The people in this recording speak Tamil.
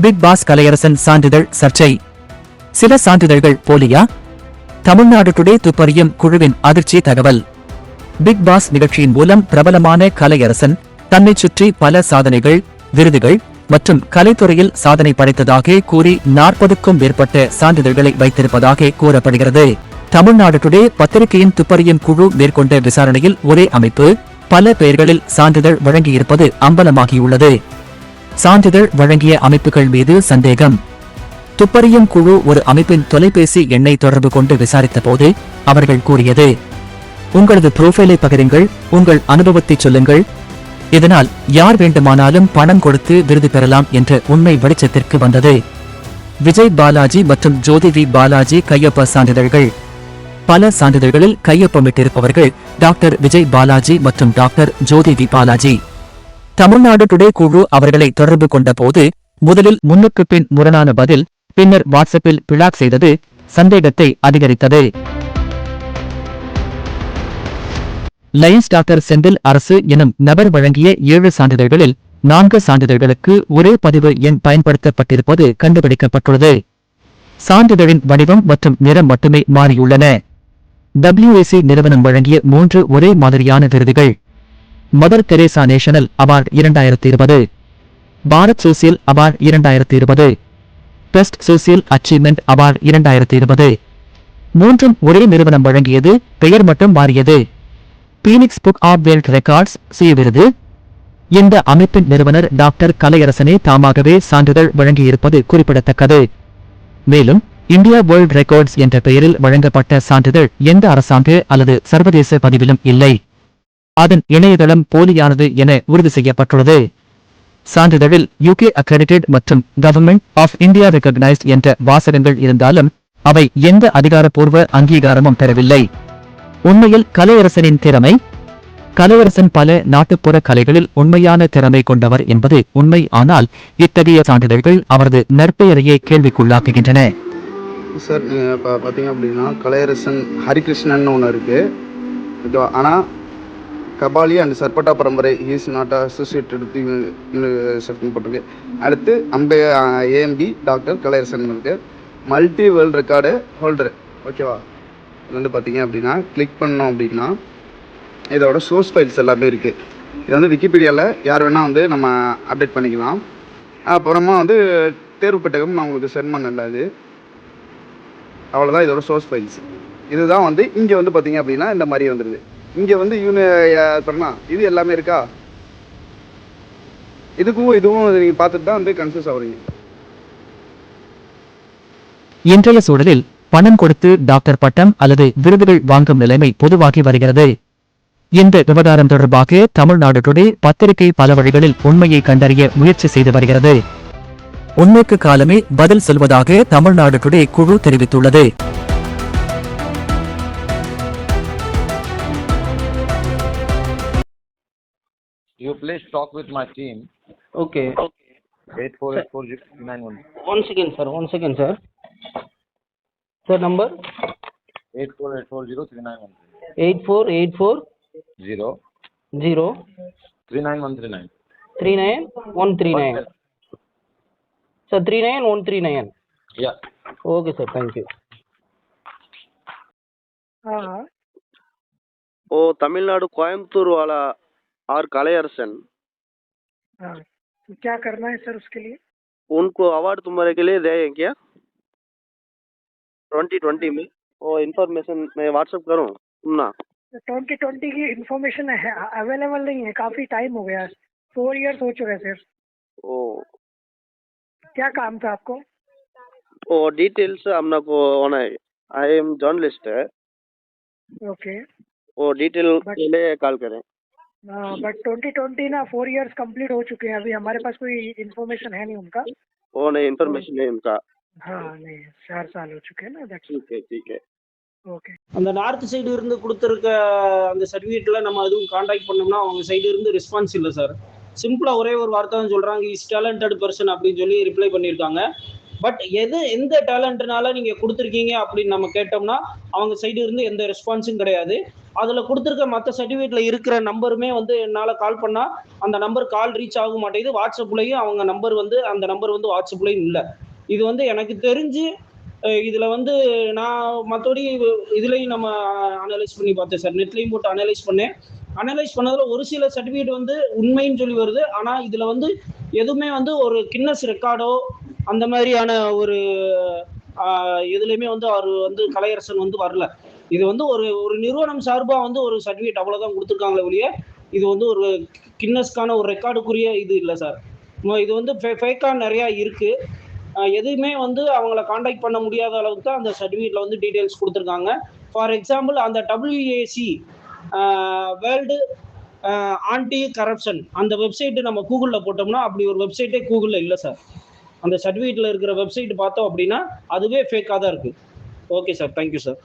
பிக் பாஸ் கலையரசன் சான்றிதழ் சர்ச்சை. சில சான்றிதழ்கள் போலியா? தமிழ்நாடு டுடே துப்பறியும் குழுவின் அதிர்ச்சி தகவல். பிக் பாஸ் நிகழ்ச்சியின் மூலம் பிரபலமான கலையரசன் தன்னை சுற்றி பல சாதனைகள் விருதுகள் மற்றும் கலைத்துறையில் சாதனை படைத்ததாக கூறி நாற்பதுக்கும் மேற்பட்ட சான்றிதழ்களை வைத்திருப்பதாக கூறப்படுகிறது. தமிழ்நாடு டுடே பத்திரிகையின் துப்பறியும் குழு மேற்கொண்ட விசாரணையில் ஒரே அமைப்பு பல பெயர்களில் சான்றிதழ் வழங்கியிருப்பது அம்பலமாகியுள்ளது. சான்றிதழ் வழங்கிய அமைப்புகள் மீது சந்தேகம். துப்பறியும் குழு ஒரு அமைப்பின் தொலைபேசி எண்ணை தொடர்பு கொண்டு விசாரித்த போது அவர்கள் கூறியது உங்களது புரோஃபைலை பகிருங்கள் உங்கள் அனுபவத்தை சொல்லுங்கள். இதனால் யார் வேண்டுமானாலும் பணம் கொடுத்து விருது பெறலாம் என்ற உண்மை வெளிச்சத்திற்கு வந்தது. விஜய் பாலாஜி மற்றும் ஜோதி வி பாலாஜி கையொப்ப சான்றிதழ்கள். பல சான்றிதழ்களில் கையொப்பமிட்டிருப்பவர்கள் டாக்டர் விஜய் பாலாஜி மற்றும் doctor Jothi V Balaji. Tamil Nadu today குழு அவர்களை தொடர்பு கொண்டபோது முதலில் முன்னுக்கு பின் முரணான பதில் பின்னர் வாட்ஸ்அப்பில் பிளாக் செய்தது சந்தேகத்தை அதிகரித்தது. லயன்ஸ் டாக்டர் செந்தில் அரசு எனும் நபர் வழங்கிய ஏழு சான்றிதழ்களில் நான்கு சான்றிதழ்களுக்கு ஒரே பதிவு எண் பயன்படுத்தப்பட்டிருப்பது கண்டுபிடிக்கப்பட்டுள்ளது. சான்றிதழின் வடிவம் மற்றும் நிறம் மட்டுமே மாறியுள்ளன. டபிள்யூஏசி நிறுவனம் வழங்கிய மூன்று ஒரே மாதிரியான விருதுகள். மதர் தெரேசா நேஷனல் அவார்டு இரண்டாயிரத்தி இருபது பாரத் சோசியல் அவார்டு இரண்டாயிரத்தி இருபது பெஸ்ட் சோசியல் அச்சீவ்மெண்ட் அவார்டு இரண்டாயிரத்தி இருபது மூன்றும் ஒரே நிறுவனம் வழங்கியது பெயர் மட்டும் மாறியது. Phoenix book of world records C விருது. இந்த அமைப்பின் நிறுவனர் டாக்டர் கலையரசனே தாமாகவே சான்றிதழ் வழங்கியிருப்பது குறிப்பிடத்தக்கது. மேலும் இந்தியா வேர்ல்ட் ரெக்கார்ட்ஸ் என்ற பெயரில் வழங்கப்பட்ட சான்றிதழ் எந்த அரசாங்க அல்லது சர்வதேச பதிவிலும் இல்லை. அதன் இணையதளம் போலியானது என உறுதி செய்யப்பட்டுள்ளது. சான்றிதழில் யூகே அக்ரெடிட்டட் மற்றும் கவர்மெண்ட் ஆஃப் இந்தியா ரெகக்னைஸ்ட் என்ற வாசகங்கள் இருந்தாலும் அவை எந்த அதிகாரப்பூர்வ அங்கீகாரமும் பெறவில்லை. உண்மையில் கலையரசனின் திறமை? கலையரசன் பல நாட்டுப்புற கலைகளில் உண்மையான திறமை கொண்டவர் என்பது உண்மை. ஆனால் இத்தகைய சான்றிதழ்கள் அவரது நற்பெயரையே கேள்விக்குள்ளாக்குகின்றன. சார் பார்த்தீங்க அப்படின்னா கலையரசன் ஹரிகிருஷ்ணன் ஒன்று இருக்குது ஆனால் கபாலி அண்ட் சர்பட்டா பரம்பரை இஸ் நாட் அசோசியேட்டட் யூனிவர்சிட்டி போட்டிருக்கு. அடுத்து அம்பே ஏஎம்பி டாக்டர் கலையரசன் இருக்கு மல்டி வேர்ல்ட் ரெக்கார்டு ஹோல்டர் ஓகேவா இது வந்து பார்த்தீங்க அப்படின்னா கிளிக் பண்ணோம் அப்படின்னா இதோட சோர்ஸ் ஃபைல்ஸ் எல்லாமே இருக்குது இது வந்து விக்கிபீடியாவில் யார் வேணால் வந்து நம்ம அப்டேட் பண்ணிக்கலாம். அப்புறமா வந்து தேர்வு பெட்டகம் நான் உங்களுக்கு சென்ட் பண்ணல அது. அவ்வளோதான் இதோட சோர்ஸ் ஃபைல்ஸ் இதுதான் வந்து இங்கே வந்து பார்த்தீங்க அப்படின்னா இந்த மாதிரி வந்துடுது இங்கே வந்து யூனி இது எல்லாமே இருக்கா? இதுக்கும் இதுவும் நீங்கள் பார்த்துட்டு தான் வந்து கன்ஃபியூஸ் ஆகுறீங்க. இன்றைய சூழலில் பணம் கொடுத்து டாக்டர் பட்டம் அல்லது விருதுகள் வாங்கும் நிலைமை பொதுவாகி வருகிறது. இந்த விவகாரம் தொடர்பாக தமிழ்நாடு டுடே பத்திரிகை பல வழிகளில் உண்மையை கண்டறிய முயற்சி செய்து வருகிறது. உண்மைக்கு காலமே பதில் சொல்வதாக தமிழ்நாடு டுடே குழு தெரிவித்துள்ளது. You please talk with my team. Okay. Okay. Eight four eight four zero nine one. One second, sir. One second, sir. Sir, number. Eight four eight four zero three nine one. Eight four eight four. Zero. Zero. Three nine one three nine. Three nine one three nine. Sir, three nine one three nine. Yeah. Okay, sir. Thank you. Uh -huh. Tamil Nadu Coimbatore, வாலா और कलयरसन। हाँ तो क्या करना है सर उसके लिए? उनको अवार्ड तुम्हारे के लिए दे क्या? ट्वेंटी ट्वेंटी में। वो इन्फॉर्मेशन मैं व्हाट्सअप करूँ सुनना। ट्वेंटी ट्वेंटी की इन्फॉर्मेशन है अवेलेबल नहीं है काफ़ी टाइम हो गया फोर इयर्स हो चुके हैं सर। ओ। क्या काम था आपको? वो डिटेल्स हम लोग को होना है आई एम जर्नलिस्ट है। ओके। वो डिटेल के लिए कॉल करें। बट ट्वेंटी ट्वेंटी ना फोर इयर्स कंप्लीट हो चुके हैं अभी हमारे पास कोई इंफॉर्मेशन है नहीं उनका वो नहीं इन्फॉर्मेशन नहीं उनका हाँ नहीं चार साल हो चुके हैं ना दैट्स ठीक है ठीक है ओके அந்த நார்த் சைடு இருந்து கொடுத்துருக்க அந்த சர்டிஃபிகேட்ல நம்ம எதுவும் காண்டாக்ட் பண்ணோம்னா அவங்க சைடு இருந்து ரெஸ்பான்ஸ் இல்லை சார் சிம்பிளா ஒரே ஒரு வார்த்தை தான் சொல்றாங்க இஸ் டேலண்டட் பர்சன் அப்படின்னு சொல்லி ரிப்ளை பண்ணியிருக்காங்க பட் எது எந்த டேலண்ட்னால நீங்க கொடுத்துருக்கீங்க அப்படின்னு நம்ம கேட்டோம்னா அவங்க சைடு இருந்து எந்த ரெஸ்பான்ஸும் கிடையாது அதில் கொடுத்துருக்க மற்ற சர்டிஃபிகேட்டில் இருக்கிற நம்பருமே வந்து என்னால் கால் பண்ணால் அந்த நம்பர் கால் ரீச் ஆக மாட்டேங்குது. வாட்ஸ்அப்லேயும் அவங்க நம்பர் வந்து அந்த நம்பர் வந்து வாட்ஸ்அப்லேயும் இல்லை. இது வந்து எனக்கு தெரிஞ்சு இதில் இதுல வந்து நான் மற்றபடி இதுலயும் நம்ம அனலைஸ் பண்ணி பார்த்தேன் சார். நெட்லையும் போட்டு அனலைஸ் பண்ணேன். அனலைஸ் பண்ணதுல ஒரு சில சர்டிஃபிகேட் வந்து உண்மைன்னு சொல்லி வருது. ஆனா இதுல வந்து எதுவுமே வந்து ஒரு கின்னஸ் ரெக்கார்டோ அந்த மாதிரியான ஒரு ஆஹ், எதுலையுமே வந்து அவர் வந்து கலையரசன் வந்து வரல. இது வந்து ஒரு ஒரு நிறுவனம் சார்பாக வந்து ஒரு சர்டிஃபிகேட் அவ்வளோதான் கொடுத்துருக்காங்களே ஒழிய இது வந்து ஒரு கின்னஸ்க்கான ஒரு ரெக்கார்டுக்குரிய இது இல்லை சார். இது வந்து ஃபேக்காக நிறையா இருக்குது எதுவுமே வந்து அவங்கள காண்டாக்ட் பண்ண முடியாத அளவுக்கு தான் அந்த சர்டிஃபிகேட்டில் வந்து டீட்டெயில்ஸ் கொடுத்துருக்காங்க. ஃபார் எக்ஸாம்பிள் அந்த டபிள்யூஏசி வேர்ல்டு ஆன்டி கரப்ஷன் அந்த வெப்சைட்டு நம்ம கூகுளில் போட்டோம்னா அப்படி ஒரு வெப்சைட்டே கூகுளில் இல்லை சார். அந்த சர்டிஃபிகேட்டில் இருக்கிற வெப்சைட் பார்த்தோம் அப்படின்னா அதுவே ஃபேக்காக தான் இருக்குது ஓகே சார் தேங்க்யூ சார்